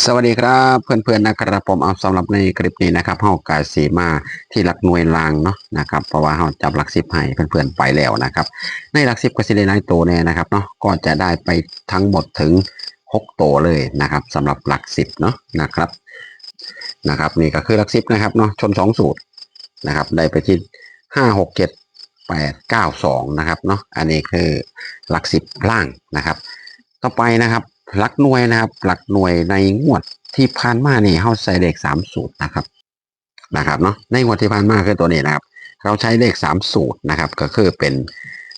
สวัสดีครับเพื่อนๆนะครับผมเอาสำหรับในคลิปนี้นะครับเฮากาสีมาที่หลักหน่วยรางเนาะนะครับเพราะว่าเฮาจับหลักสิบให้เพื่อนๆไปแล้วนะครับในหลักสิบก็สิได้หลาตัวแน่นะครับเนาะก็จะได้ไปทั้งหมดถึงหกตัวเลยนะครับสำหรับหลักสิบเนาะนะครับนะครับนี่ก็คือหลักสิบนะครับเนาะชนสองสูตรนะครับได้ไปที่ห้าหกเจ็ดแปดเก้าสองนะครับเนาะอันนี้คือหลักสิบล่างนะครับ ต่อไปนะครับ หลักหน่วยนะครับ หลักหน่วยในงวดที่ผ่านมานี่เขาใส่เลขสามสูตรนะครับนะครับเนาะในงวดที่ผ่านมาคือตัวนี้นะครับ เราใช้เลขสามสูตรนะครับ ก็คือเป็น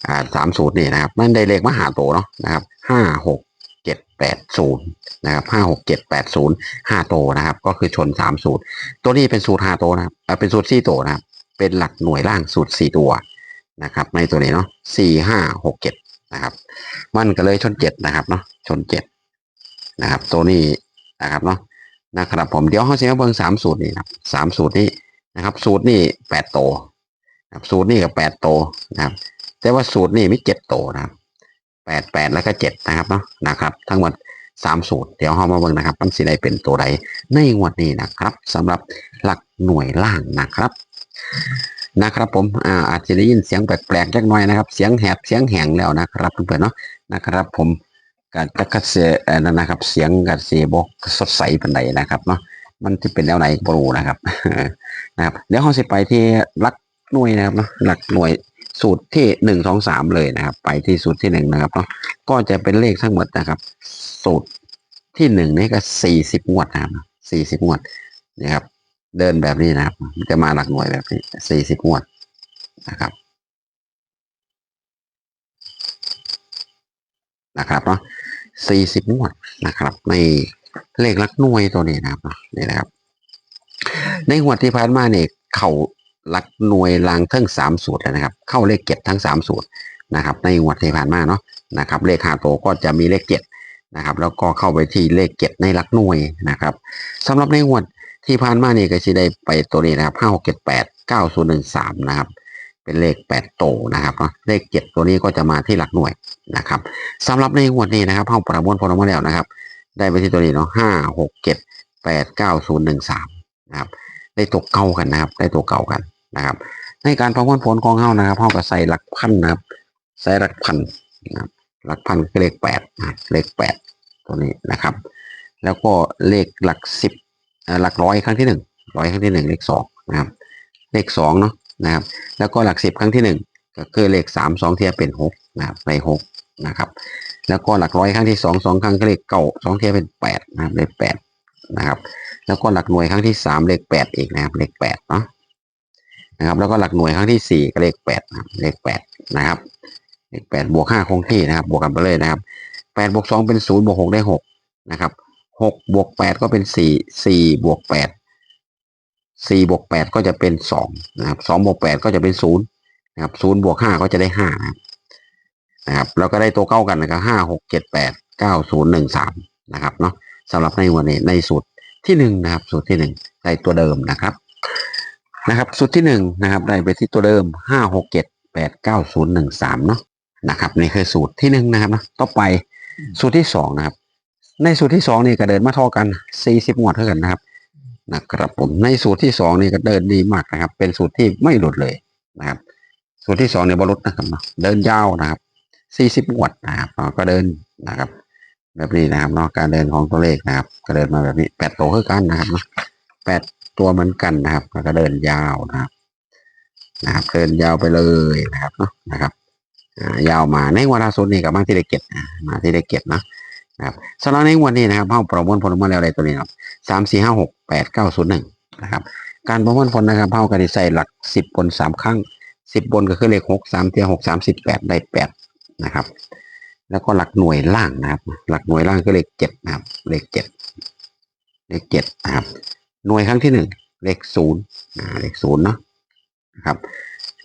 อ่าสามสูตรนี่นะครับมันได้เลขมหาโตเนาะนะครับห้าหกเจ็ดแปดศูนย์นะครับห้าหกเจ็ดแปดศูนย์ห้าโตนะครับ ก็คือชนสามสูตร ตัวนี้เป็นสูตรห้าโตนะครับเป็นสูตรสี่โตนะครับ เป็นหลักหน่วยล่างสูตรสี่ตัวนะครับ ในตัวนี้เนาะสี่ห้าหกเจ็ดนะครับ มันก็เลยชนเจ็ดนะครับเนาะชนเจ็ด นะครับ ตัวนี้นะครับเนาะนะครับผมเดี๋ยวเขาจะมาเบิ่งสามสูตรนี่ครับสามสูตรนี้นะครับ สูตรนี่แปดโตนะครับสูตรนี่กับแปดโตนะครับ แต่ว่าสูตรนี่มีเจ็ดโตนะครับแปดแปดแล้วก็เจ็ดนะครับเนาะนะครับ ทั้งหมดสามสูตรเดี๋ยวเรามาเบิ่งนะครับมันสิได้เป็นตัวใดในงวดนี้นะครับสำหรับหลักหน่วยล่างนะครับนะครับผมอ่าอาจจะได้ยินเสียงแปลกๆจักหน่อยนะครับ เสียงแหบเสียงแหงแล้วนะครับเพื่อนๆเนาะนะครับผม การจะกระเสียเออนั่นนะครับ เสียงกระเสียบกสดใสเป็นไดนะครับเนาะมันจะเป็นแนวไหนบรูนะครับนะครับเดี๋ยวเราสิไปที่หลักหน่วยนะครับเนาะหลักหน่วยสูตรที่หนึ่งสองสามเลยนะครับ ไปที่สูตรที่หนึ่งนะครับเนาะก็จะเป็นเลขทั้งหมดนะครับ สูตรที่หนึ่งนี่ก็สี่สิบงวดนะครับสี่สิบงวดนะครับ เดินแบบนี้นะครับ จะมาหลักหน่วยแบบนี้สี่สิบงวดนะครับนะครับเนาะ สี่สิบงวดนะครับ ในเลขลักหน่วยตัวนี้นะครับเนาะนี่นะครับ ในงวดที่ผ่านมาเนี่ยเข่าลักหน่วยลางทั้งสามสูตรเลยนะครับ เข้าเลขเจ็ดทั้งสามสูตรนะครับ ในงวดที่ผ่านมาเนาะนะครับ เลขหาโตวก็จะมีเลขเจ็ดนะครับ แล้วก็เข้าไปที่เลขเจ็ดในลักหน่วยนะครับสำหรับในงวดที่ผ่านมาเนี่ก็จะได้ไปตัวนี้นะครับห้าหกเจ็ดแปดเก้าศูนย์หนึ่งสามนะครับ เป็นเลขแปดโตวนะครับเนาะเลขเจ็ดตัวนี้ก็จะมาที่หลักหน่วยนะครับสำหรับในงวดนี้นะครับเข้าประมวลผลมาแล้วนะครับ ได้ไปที่ตัวนี้เนาะห้าหกเจ็ดแปดเก้าศูนย์หนึ่งสามนะครับได้ตัวเก่ากันนะครับ ได้ตัวเก่ากันนะครับ ในการประมวลผลของเฮานะครับเฮาก็ใส่หลักพันนะครับ ใส่หลักพันนะครับหลักพันเลขแปดนะเลขแปดตัวนี้นะครับ แล้วก็เลขหลักสิบหลักร้อยครั้งที่หนึ่งร้อยครั้งที่หนึ่งเลขสองนะครับ เลขสองเนาะ นะครับ แล้วก็หลักสิบครั้งที่หนึ่งก็คือเลขสามสองเทียเป็นหกนะครับในหกนะครับ แล้วก็หลักร้อยครั้งที่สองสองครั้งก็เลขเก้าสองเทียเป็นแปดนะครับเลขแปดนะครับ แล้วก็หลักหน่วยครั้งที่สามเลขแปดอีกนะครับ เลขแปดเนาะนะครับ แล้วก็หลักหน่วยครั้งที่สี่ก็เลขแปดนะครับเลขแปดนะครับ เลขแปดบวกห้าคงที่นะครับ บวกกันไปเลยนะครับแปดบวกสองเป็นศูนย์บวกหกได้หกนะครับหกบวกแปดก็เป็นสี่สี่บวกแปด สี่บวกแปดก็จะเป็นสองนะครับสองบวกแปดก็จะเป็นศูนย์นะครับศูนย์บวกห้าก็จะได้ห้านะครับนะครับแล้วก็ได้ตัวเก้ากันนะครับห้าหกเจ็ดแปดเก้าศูนย์หนึ่งสามนะครับเนาะสำหรับในวันนี้ในสูตรที่หนึ่งนะครับ สูตรที่หนึ่งได้ตัวเดิมนะครับนะครับ สูตรที่หนึ่งนะครับ ได้ไปที่ตัวเดิมห้าหกเจ็ดแปดเก้าศูนย์หนึ่งสามเนาะนะครับนี่คือสูตรที่หนึ่งนะครับนะต่อไปสูตรที่สองนะครับ ในสูตรที่สองนี่ก็เดินมาเท่ากันสี่สิบงวดเท่ากันนะครับ นะครับผมในสูตรที่สองนี่ก็เดินดีมากนะครับ เป็นสูตรที่ไม่หลุดเลยนะครับ สูตรที่สองเนี่ยบรลุดนะครับเดินยาวนะครับสี่สิบงวดนะครับก็เดินนะครับ แบบนี้นะครับเนาะการเดินของตัวเลขนะครับ ก็เดินมาแบบนี้แปดตัวคือกันนะครับแปดตัวเหมือนกันนะครับแล้วก็เดินยาวนะครับนะครับเดินยาวไปเลยนะครับเนาะนะครับยาวมาในวันล่าสุดนี่กับมาที่ได้เก็บมาที่ได้เก็บนะ นะครับสำหรับในวันนี้นะครับเ้าประมวลผลออกมาแล้วอะไรตัวนี้ครับสามสี่ห้าหกแปดเก้าศูนย์หนึ่งนะครับการประมวลผลนะครับเ้ากันใส่หลักสิบบนสามครั้งสิบบนก็คือเลขหกสามเทียหกสามสิบแปดได้แปดนะครับแล้วก็หลักหน่วยล่างนะครับ หลักหน่วยล่างคือเลขเจ็ดนะครับ เลขเจ็ดเลขเจ็ดนะครับหน่วยครั้งที่หนึ่งเลขศูนย์เลขศูนย์เนาะนะครับ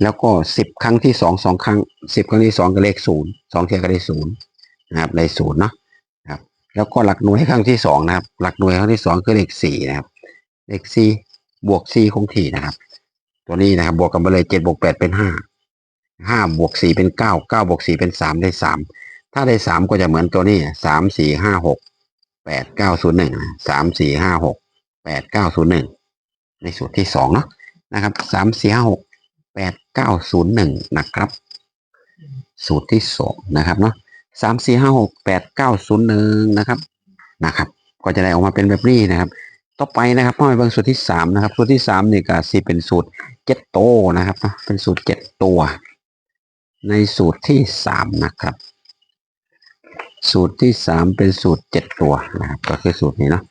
แล้วก็สิบครั้งที่สองสองครั้งสิบครั้งที่สองก็เลขศูนย์สองเทียก็ได้ศูนย์นะครับได้ศูนย์เนาะ แล้วก็หลักหน่วยครั้งที่สองนะครับ หลักหน่วยครั้งที่สองคือเลขสี่นะครับ เลขสี่บวกสี่คงที่นะครับ ตัวนี้นะครับ บวกกันไปเลยเจ็ดบวกแปดเป็นห้าห้าบวกสี่เป็นเก้าเก้าบวกสี่เป็นสามได้สามถ้าได้สามก็จะเหมือนตัวนี้สามสี่ห้าหกแปดเก้าศูนย์หนึ่งสามสี่ห้าหกแปดเก้าศูนย์หนึ่งในสูตรที่สองเนาะนะครับสามสี่ห้าหกแปดเก้าศูนย์หนึ่งนะครับ สูตรที่สองนะครับเนาะ สามสี่ห้าหกแปดเก้าศูนย์หนึ่งนะครับนะครับ ก็จะได้ออกมาเป็นแบบนี้นะครับ ต่อไปนะครับพ่อไปเบิ่งสูตรที่สามนะครับ สูตรที่สามนี่ก็สิเป็นสูตรเจ็ดโตวนะครับเป็นสูตรเจ็ดตัว ในสูตรที่สามนะครับ สูตรที่สามเป็นสูตรเจ็ดตัวนะครับ ก็คือสูตรนี้เนาะ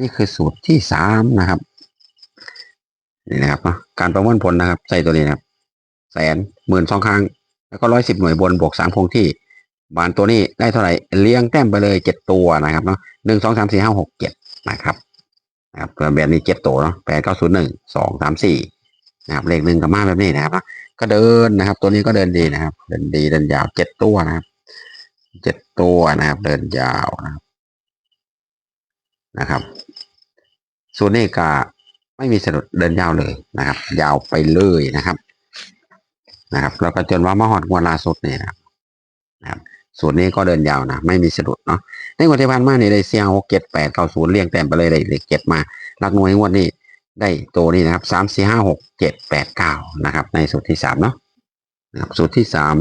นี่คือสูตรที่สามนะครับนี่นะครับการประมวลผลนะครับ ใส่ตัวนี้นะครับ แสนหมื่นสองครั้ง แล้วก็ร้อยสิบหน่วยบนบวกสามคงที่ บานตัวนี้ได้เท่าไหร่เลี้ยงแต้มไปเลยเจ็ดตัวนะครับเนาะหนึ่งสองสามสี่ห้าหกเจ็ดนะครับนะครับแบบนี้เจ็ดตัวเนาะแปดเก้าศูนย์หนึ่งสองสามสี่นะครับเลขหนึ่งกับมาแบบนี้นะครับก็เดินนะครับ ตัวนี้ก็เดินดีนะครับ เดินดีเดินยาวเจ็ดตัวนะครับเจ็ดตัวนะครับ เดินยาวนะครับนะครับส่วนนี้ก็ไม่มีสะดุดเดินยาวเลยนะครับ ยาวไปเลยนะครับนะครับ แล้วก็จนว่ามาหอดงวดล่าสุดนี่นะครับนะครับ ส่วนนี้ก็เดินยาวนะ ไม่มีสะดุดเนาะในงวดที่ผ่านมาเนี่ได้เสียงหกเจ็ดแปดเก้าศูนย์เรียงแต้มไปเลยได้เลขเจ็ดมาหลักหน่วยงวดนี้ได้ตัวนี้นะครับสามสี่ห้าหกเจ็ดแปดเก้านะครับ ในสูตรที่สามเนาะนะครับสูตรที่สาม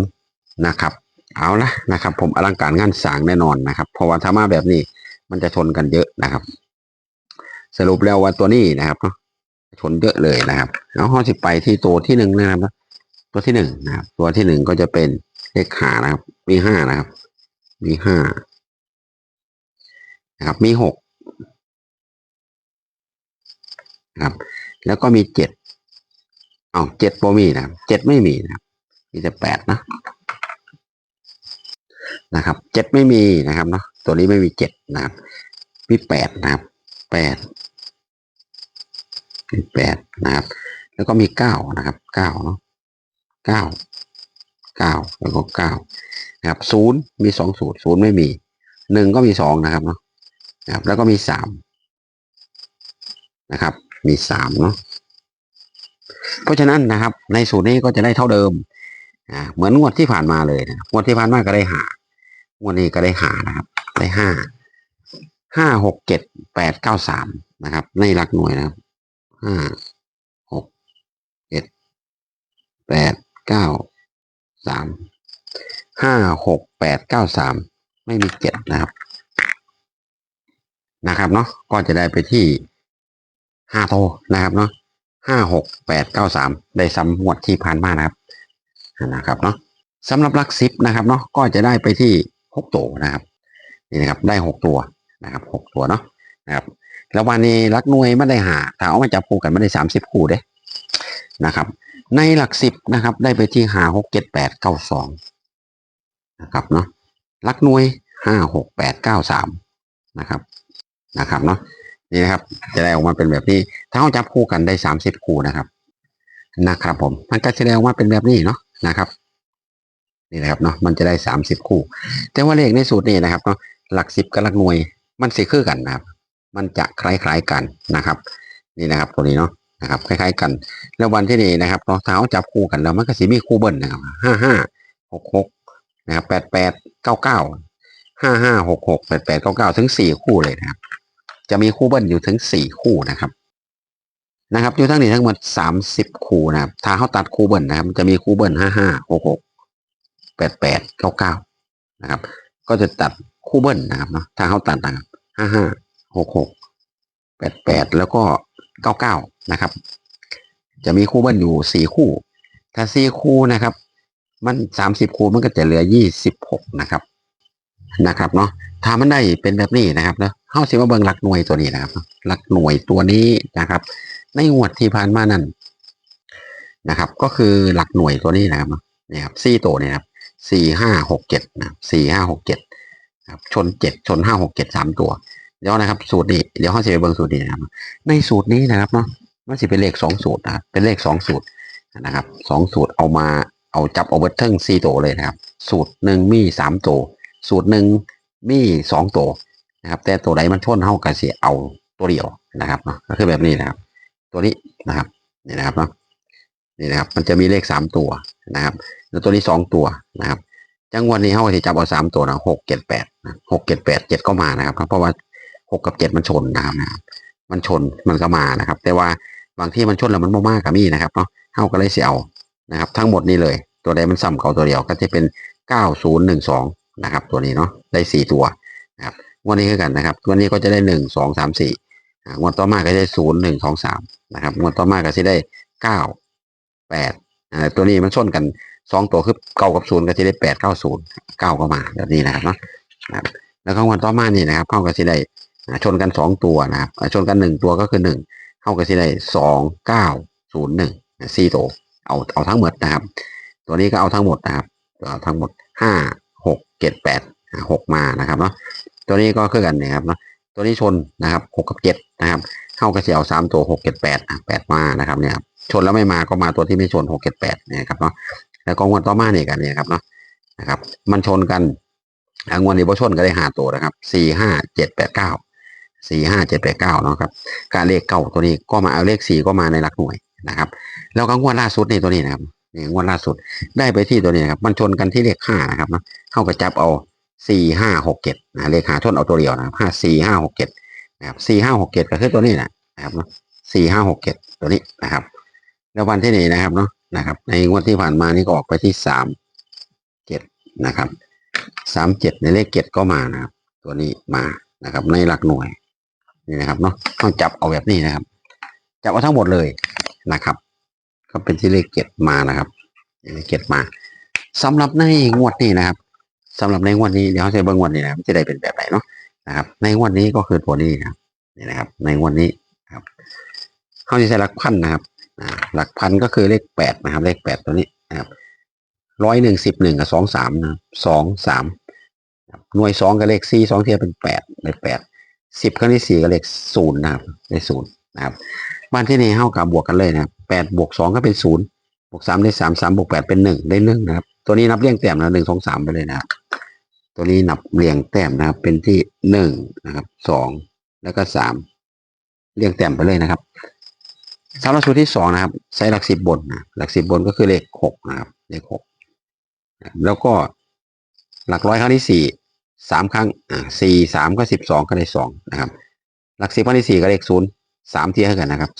นะครับ เอาละนะครับ ผมอลังการงานสางแน่นอนนะครับ เพราะว่าถ้ามาแบบนี้มันจะชนกันเยอะนะครับ สรุปแล้วว่าตัวนี้นะครับชนเยอะเลยนะครับแล้วห้อสิบไปที่ตัวที่หนึ่งนะครับตัวที่หนึ่งนะครับ ตัวที่หนึ่งก็จะเป็น เลขหานะครับ มีห้านะครับ มีห้านะครับ มีหกนะครับ แล้วก็มีเจ็ดเอาเจ็ดโบมีนะครับเจ็ดไม่มีนะครับ มีแต่แปดนะนะครับเจ็ดไม่มีนะครับเนาะตัวนี้ไม่มีเจ็ดนะครับ มีแปดนะครับแปดมีแปดนะครับ แล้วก็มีเก้านะครับเก้าเนาะเก้า เก้าแล้วก็เก้านะครับศูนย์มีสองสูตรศูนย์ไม่มีหนึ่งก็มีสองนะครับเนาะนะครับแล้วก็มีสามนะครับ มีสามเนาะเพราะฉะนั้นนะครับ ในสูตรนี้ก็จะได้เท่าเดิมอ่าเหมือนงวดที่ผ่านมาเลยนะงวดที่ผ่านมาก็ได้หางวดนี้ก็ได้หานะครับ ได้ห้าห้าหกเจ็ดแปดเก้าสามนะครับ ในหลักหน่วยนะครับห้าหกเจ็ดแปดเก้า สามห้าหกแปดเก้าสามไม่มีเจ็ดนะครับ นะครับเนาะก็จะได้ไปที่ห้าโตนะครับเนาะห้าหกแปดเก้าสามได้ซ้ำงวดที่ผ่านมานะครับนะครับเนาะสำหรับลักสิบนะครับเนาะก็จะได้ไปที่หกตัวนะครับนี่นะครับได้หกตัวนะครับหกตัวเนาะนะครับแล้ววันนี้ลักหน่วยไม่ได้หาถ้าเอามาจับคู่กันไม่ได้สามสิบคู่เด้นะครับ ในหลักสิบนะครับ ได้ไปที่ห้าหกเจ็ดแปดเก้าสองนะครับเนาะหลักหน่วยห้าหกแปดเก้าสามนะครับนะครับเนาะนี่นะครับ จะได้ออกมาเป็นแบบนี้ ถ้าเอาจับคู่กันได้สามสิบคู่นะครับนะครับ ผมมันก็จะได้ออกมาเป็นแบบนี้เนาะนะครับนี่นะครับเนาะมันจะได้สามสิบคู่ แต่ว่าเลขในสูตรนี้นะครับเนาะหลักสิบกับหลักหน่วยมันสิคือกันนะครับ มันจะคล้ายๆกันนะครับ นี่นะครับตัวนี้เนาะ นะครับคล้ายๆกัน แล้ววันที่นี่นะครับเนาะถ้าจับคู่กันแล้วมันก็สิมีคู่เบิ้ลนะครับห้าห้าหกหกนะครับแปดแปดเก้าเก้าห้าห้าหกหกแปดแปดเก้าเก้าถึงสี่คู่เลยนะครับ จะมีคู่เบิ้ลอยู่ถึงสี่คู่นะครับ นะครับอยู่ทั้งนี้ทั้งหมดสามสิบคู่นะครับถ้าเขาตัดคู่เบิ้ลนะครับจะมีคู่เบิ้ลห้าห้าหกหกแปดแปดเก้าเก้านะครับ ก็จะตัดคู่เบิ้ลนะครับเนาะถ้าเขาตัดนะครับห้าห้าหกหกแปดแปดแล้วก็ เก้าเก้านะครับ จะมีคู่เบิ้ลอยู่สี่คู่ ถ้าสี่คู่นะครับ มันสามสิบคู่มันก็จะเหลือยี่สิบหกนะครับ นะครับเนาะ ถ้ามันได้เป็นแบบนี้นะครับเนาะเฮาสิมาเบิ่งหลักหน่วยตัวนี้นะครับ หลักหน่วยตัวนี้นะครับ ในงวดที่ผ่านมานั้นนะครับ ก็คือหลักหน่วยตัวนี้นะครับนี่ครับสี่ตัวเนี่ยครับสี่ห้าหกเจ็ดนะสี่ห้าหกเจ็ดครับชนเจ็ดชนห้าหกเจ็ดสามตัว เดี๋ยวนะครับ สูตรนี้เดี๋ยวเขาจะไปเบิ่งสูตรนี้นะครับ ในสูตรนี้นะครับเนาะมันสิเป็นเลขสองสูตรนะเป็นเลขสองสูตรนะครับสองสูตรเอามาเอาจับเอาเบิร์ทั้งสี่ตัวเลยนะครับ สูตรหนึ่งมีสามตัวสูตรหนึ่งมีสองตัวนะครับ แต่ตัวใดมันชนเท่ากันเสียเอาตัวเดียวนะครับเนาะก็คือแบบนี้นะครับ ตัวนี้นะครับนี่นะครับเนาะนี่นะครับ มันจะมีเลขสามตัวนะครับ แล้วตัวนี้สองตัวนะครับ จังหวะนี้เขาจะจับเอาสามตัวนะหกเจ็ดแปดหกเจ็ดแปดเจ็ดก็มานะครับ เพราะว่า หกกับเจ็ดมันชนนะครับนะครับมันชนมันก็มานะครับ แต่ว่าบางที่มันชนแล้วมันบ่มากกับมีนะครับเนาะเฮาก็เลยเสียเอานะครับ ทั้งหมดนี้เลย ตัวใดมันซ้ำเขาตัวเดียวก็จะเป็นเก้าศูนย์หนึ่งสองนะครับ ตัวนี้เนาะได้สี่ตัวนะครับวันนี้คือกันนะครับวันนี้ก็จะได้หนึ่งสองสามสี่งวดต่อมาก็จะได้ศูนย์หนึ่งสองสามนะครับงวดต่อมาก็จะได้เก้าแปดตัวนี้มันชนกันสองตัวคือเก้ากับศูนย์ก็จะได้แปดเก้าศูนย์เก้าก็มาแบบนี้นะครับเนาะแล้วก็งวันต่อมานี่นะครับเข้าก็จะได้ ชนกันสองตัวนะครับชนกันหนึ่งตัวก็คือหนึ่งเข้ากันที่ได้สองเก้าศูนย์หนึ่งสี่ตัวเอาเอาทั้งหมดนะครับ ตัวนี้ก็เอาทั้งหมดนะครับเอาทั้งหมดห้าหกเจ็ดแปดหกมานะครับเนาะตัวนี้ก็คือกันนะครับเนาะตัวนี้ชนนะครับหกกับเจ็ดนะครับ เข้ากันที่เอาสามตัวหกเจ็ดแปดแปดมานะครับเนี่ยชนแล้วไม่มาก็มาตัวที่ไม่ชนหกเจ็ดแปดเนี่ยครับเนาะแล้วก็งวดต่อมาเนี่ยกันเนี่ยครับเนาะนะครับ มันชนกันงวดนี้พอชนก็ได้ห้าตัวนะครับสี่ห้าเจ็ดแปดเก้า สี่ห้าเจ็ดแปดเก้าเนาะครับการเลขเก่าตัวนี้ก็มาเอาเลขสี่ก็มาในหลักหน่วยนะครับ แล้วก็งวดล่าสุดในตัวนี้นะครับนี่งวดล่าสุดได้ไปที่ตัวนี้นะครับมันชนกันที่เลขห้านะครับเนะเข้ากับจับเอาสี่ห้าหกเจ็ดนะเลขหาชนเอาตัวเดียวนะครับห้าสี่ห้าหกเจ็ดนะครับสี่ห้าหกเจ็ดก็คือตัวนี้นะนะครับสี่ห้าหกเจ็ดตัวนี้นะครับ แล้ววันที่นี้นะครับเนาะนะครับ ในงวดที่ผ่านมานี่ก็ออกไปที่สามเจ็ดนะครับสามเจ็ดในเลขเจ็ดก็มานะครับ ตัวนี้มานะครับในหลักหน่วย นี่นะครับเนาะต้องจับเอาแบบนี้นะครับ จับเอาทั้งหมดเลยนะครับ ก็เป็นที่เลขเก็ดมานะครับเลขเก็ดมาสำหรับในงวดนี้นะครับสำหรับในงวดนี้เดี๋ยวเขาจะเบิ่งงวดนี้นะครับจะได้เป็นแบบไหนเนาะนะครับ ในงวดนี้ก็คือตัวนี้นะนี่นะครับ ในงวดนี้ครับเขาจะใช้หลักพันนะครับหลักพันก็คือเลขแปดนะครับ เลขแปดตัวนี้นะครับร้อยหนึ่งสิบหนึ่งกับสองสามนะสองสามหน่วยสองกับเลขสี่สองเทียบเป็นแปดเลขแปด สิบครั้งที่สี่ก็เลขศูนย์นะครับเลขศูนย์นะครับบ้านที่นี่เท่ากับบวกกันเลยนะแปดบวกสองก็เป็นศูนย์บวกสามได้สามสามบวกแปดเป็นหนึ่งได้หนึ่งนะครับ ตัวนี้นับเรียงแต้มนะหนึ่งสองสามไปเลยนะครับ ตัวนี้นับเรียงแต้มนะครับ เป็นที่หนึ่งนะครับสองแล้วก็สามเรียงแต้มไปเลยนะครับสำหรับสูตรที่สองนะครับ ใช้หลักสิบบนนะหลักสิบบนก็คือเลขหกนะครับ เลขหกแล้วก็หลักร้อยครั้งที่สี่ สามครั้งอ่าสี่สามก็สิบสองก็ได้สองนะครับ หลักสิบครั้งที่สี่ก็เลขศูนย์สามเทียบกันนะครับ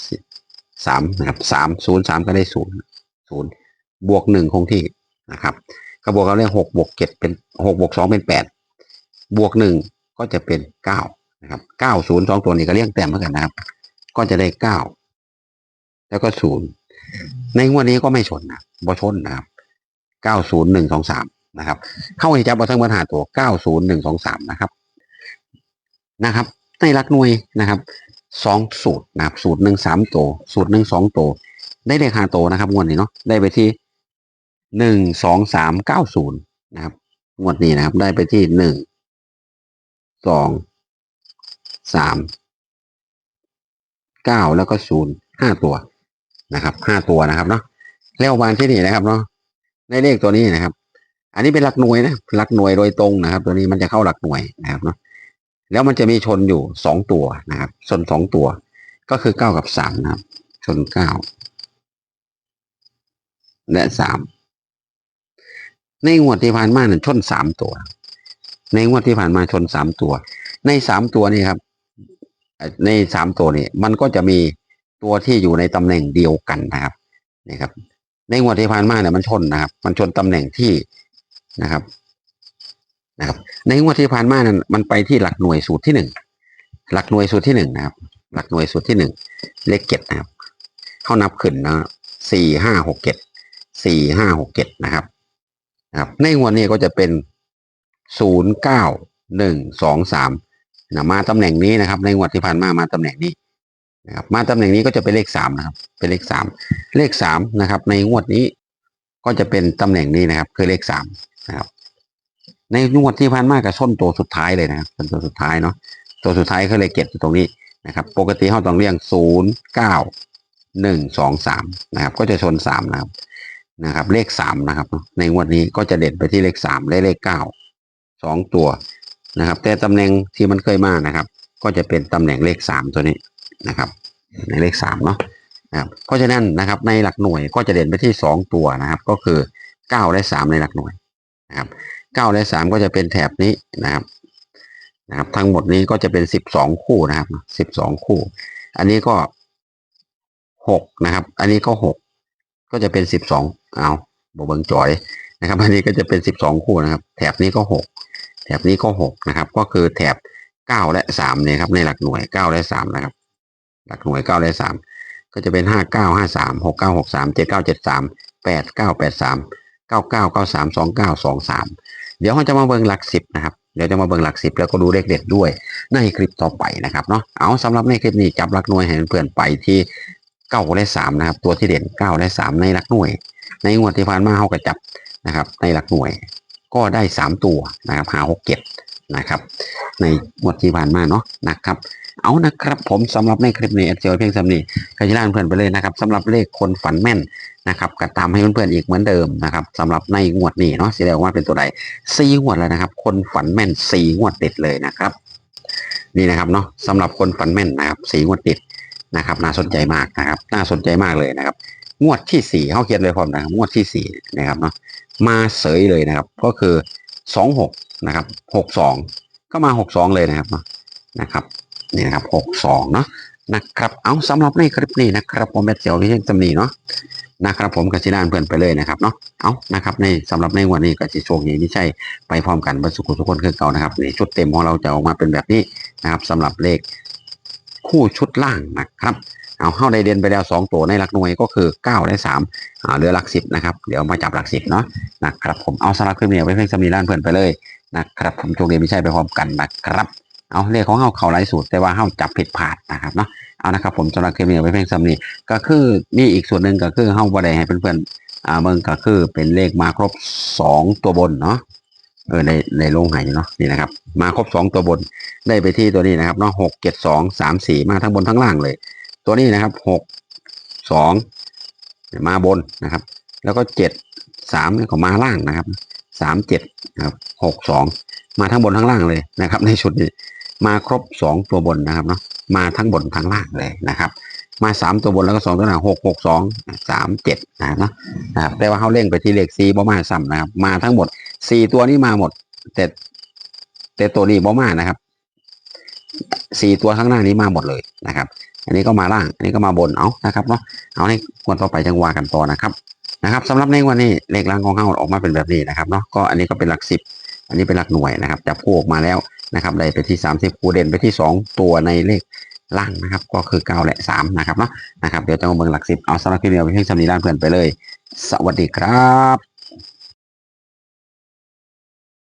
สามนะครับสามศูนย์สามก็ได้ศูนย์ศูนย์บวกหนึ่งคงที่นะครับก็บวกกันเลขหกบวกเจ็ดเป็นหกบวกสองเป็นแปดบวกหนึ่งก็จะเป็นเก้านะครับเก้าศูนย์สองตัวนี้ก็เรียงแต้มเหมือนกันนะครับ ก็จะได้เก้าแล้วก็ศูนย์ในงวดนี้ก็ไม่ชนนะบ่ชนนะครับเก้าศูนย์หนึ่งสองสาม นะครับ เข้าให้จับเอาทั้งปัญหาตัว90123นะครับนะครับ ในหลักหน่วยนะครับสองสูตรนะครับสูตรหนึ่งสามตัวสูตรหนึ่งสองตัวได้เลขห้าตัวนะครับงวดนี้เนาะได้ไปที่หนึ่งสองสามเก้าศูนย์นะครับงวดนี้นะครับ ได้ไปที่หนึ่งสองสามเก้าแล้วก็ศูนย์ห้าตัวนะครับห้าตัวนะครับเนาะแล้ววันที่นี่นะครับเนาะในเลขตัวนี้นะครับ อันนี้เป็นหลักหน่วยนะหลักหน่วยโดยตรงนะครับ ตัวนี้มันจะเข้าหลักหน่วยนะครับเนาะแล้วมันจะมีชนอยู่สองตัวนะครับ ชนสองตัว ก็คือเก้ากับสามนะครับ ชนเก้าและสามในงวดที่ผ่านมาเนี่ยชนสามตัว ในงวดที่ผ่านมาชนสามตัว ในสามตัวนี่ครับ ในสามตัวนี่มันก็จะมีตัวที่อยู่ในตำแหน่งเดียวกันนะครับนี่ครับ ในงวดที่ผ่านมาเนี่ยมันชนนะครับ มันชนตำแหน่งที่ นะครับ นะครับ ในงวดที่ผ่านมานั้นมันไปที่หลักหน่วยสูตรที่หนึ่งหลักหน่วยสูตรที่หนึ่งนะครับ หลักหน่วยสูตรที่หนึ่งเลขเจ็ดนะครับ เข้านับขึ้นนะสี่ห้าหกเจ็ดสี่ห้าหกเจ็ดนะครับ นะครับ ในงวดนี้ก็จะเป็นศูนย์เก้าหนึ่งสองสามนะมาตำแหน่งนี้นะครับ ในงวดที่ผ่านมามาตำแหน่งนี้นะครับ มาตำแหน่งนี้ก็จะเป็นเลขสามนะครับ เป็นเลขสามเลขสามนะครับ ในงวดนี้ก็จะเป็นตำแหน่งนี้นะครับ คือเลขสาม นะครับในงวดที่ผ่านมากับส้นตัวสุดท้ายเลยนะครับเป็นตัวสุดท้ายเนาะตัวสุดท้ายคือเลขเจ็ดอยู่ตรงนี้นะครับ ปกติเขาต้องเรียงศูนย์เก้าหนึ่งสองสามนะครับ ก็จะชนสามนะครับนะครับ เลขสามนะครับ ในงวดนี้ก็จะเด่นไปที่เลขสามและเลขเก้าสองตัวนะครับ แต่ตำแหน่งที่มันเคยมานะครับ ก็จะเป็นตำแหน่งเลขสามตัวนี้นะครับ ในเลขสามเนาะนะครับเพราะฉะนั้นนะครับในหลักหน่วยก็จะเด่นไปที่สองตัวนะครับ ก็คือเก้าและสามในหลักหน่วย นะครับเก้าและสามก็จะเป็นแถบนี้นะครับนะครับทั้งหมดนี้ก็จะเป็นสิบสองคู่นะครับสิบสองคู่ อันนี้ก็หกนะครับ อันนี้ก็หกก็จะเป็นสิบสองเอาบเบิงจอยนะครับ อันนี้ก็จะเป็นสิบสองคู่นะครับ แถบนี้ก็หกแถบนี้ก็หกนะครับ ก็คือแถบเก้าและสามเนี่ยครับในหลักหน่วยเก้าและสามนะครับ หลักหน่วยเก้าและสามก็จะเป็นห้าเก้าห้าสามหกเก้าหกสามเจ็ดเก้าเจ็ดสามแปดเก้าแปดสาม เก้าเก้าเก้าสามสองเก้าสองสามเดี๋ยวเราจะมาเบิ่งหลักสิบนะครับเดี๋ยวจะมาเบิ่งหลักสิบแล้วก็ดูเลขเด็ดด้วยในคลิปต่อไปนะครับเนาะเอาสำหรับในคลิปนี้จับหลักหน่วยให้เพื่อนไปที่เก้าและสามนะครับตัวที่เด่นเก้าและสามในหลักหน่วย ในงวดที่ผ่านมาเขาก็จับนะครับในหลักหน่วยก็ได้สามตัวนะครับหาหกเจ็ดนะครับ ในงวดที่ผ่านมาเนาะนะครับ เอานะครับผมสำหรับในคลิปนี้เจียวเพียงสำนีกระจายเพื่อนไปเลยนะครับสำหรับเลขคนฝันแม่นนะครับก็ตามให้เพื่อนๆอีกเหมือนเดิมนะครับสำหรับในงวดนี้เนาะสีแดงว่าเป็นตัวใดสี่งวดแล้วนะครับ คนฝันแม่นสี่งวดติดเลยนะครับ นี่นะครับเนาะสำหรับคนฝันแม่นนะครับสี่งวดติดนะครับ น่าสนใจมากนะครับ น่าสนใจมากเลยนะครับ งวดที่สี่เขาเขียนเลยพร้อมนะครับงวดที่สี่นะครับเนาะมาเสยเลยนะครับ ก็คือสองหกนะครับหกสองก็มาหกสองเลยนะครับนะครับ นี่นะครับหกสองเนาะนะครับ เอาสำหรับในคลิปนี้นะครับผมแบทเซียวที่ยังจำนีเนาะนะครับผมกับชิดานเพื่อนไปเลยนะครับเนาะ เอานะครับในสำหรับในวันนี้ก็จะโชคดีไม่ใช่ไปพร้อมกันบรรสุขทุกคนคือเก่านะครับในชุดเต็มของเราจะออกมาเป็นแบบนี้นะครับสำหรับเลขคู่ชุดล่างนะครับ เอาเข้าได้เด่นไปแล้วสองตัวในหลักหน่วยก็คือเก้าและสามอ่าเหลือหลักสิบนะครับ เดี๋ยวมาจับหลักสิบเนาะนะครับผมเอาสำหรับคลิปนี้ไว้เพียงสำนีด้านเพื่อนไปเลยนะครับผมโชคดีไม่ใช่ไปพร้อมกันนะครับ เอาเลขของเขาเขาหลายสูตรแต่ว่าเขาจับผิดพลาดนะครับเนาะเอานะครับผมสำหรับคลิปนี้ไว้เพียงสำนีก็คือมีอีกส่วนหนึ่งก็คือเขาบริให้เพื่อนๆอ่าเบิ่งก็คือเป็นเลขมาครบสองตัวบนเนาะเออในในโรงหายเนาะนี่นะครับ มาครบสองตัวบนได้ไปที่ตัวนี้นะครับเนาะหกเจ็ดสองสามสี่มาทั้งบนทั้งล่างเลย ตัวนี้นะครับหกสองมาบนนะครับ แล้วก็เจ็ดสามก็มาล่างนะครับสามเจ็ดนะครับหกสองมาทั้งบนทั้งล่างเลยนะครับ ในชุดนี้ มาครบสองตัวบนนะครับเนาะมาทั้งบนทั้งล่างเลยนะครับ มาสามตัวบนแล้วก็สองตัวหลังหกหกสองสามเจ็ดนะครับเนาะนะครับแต่ว่าเขาเล่งไปที่เลขสี่บ่มาซ้ำนะครับ มาทั้งหมดสี่ตัวนี้มาหมด แต่แต่ตัวนี้บ่มานะครับสี่ตัวข้างหน้านี้มาหมดเลยนะครับอันนี้ก็มาล่าง อันนี้ก็มาบน เอานะครับเนาะ เอาในวันต่อไปจังหวะกันต่อนะครับ นะครับสำหรับในวันนี้เลขล่างของเขาออกมาเป็นแบบนี้นะครับเนาะ ก็อันนี้ก็เป็นหลักสิบ อันนี้เป็นหลักหน่วยนะครับจับคู่ออกมาแล้ว นะครับได้ไปที่30คูเด่นไปที่2ตัวในเลขล่างนะครับ ก็คือ9และ3นะครับเนาะนะครับเดี๋ยวจะมาเบิ่งหลักสิบเอาสำหรับคลิปเดียวไปเพียงสำนีด้านเพื่อนไปเลย สวัสดีครับ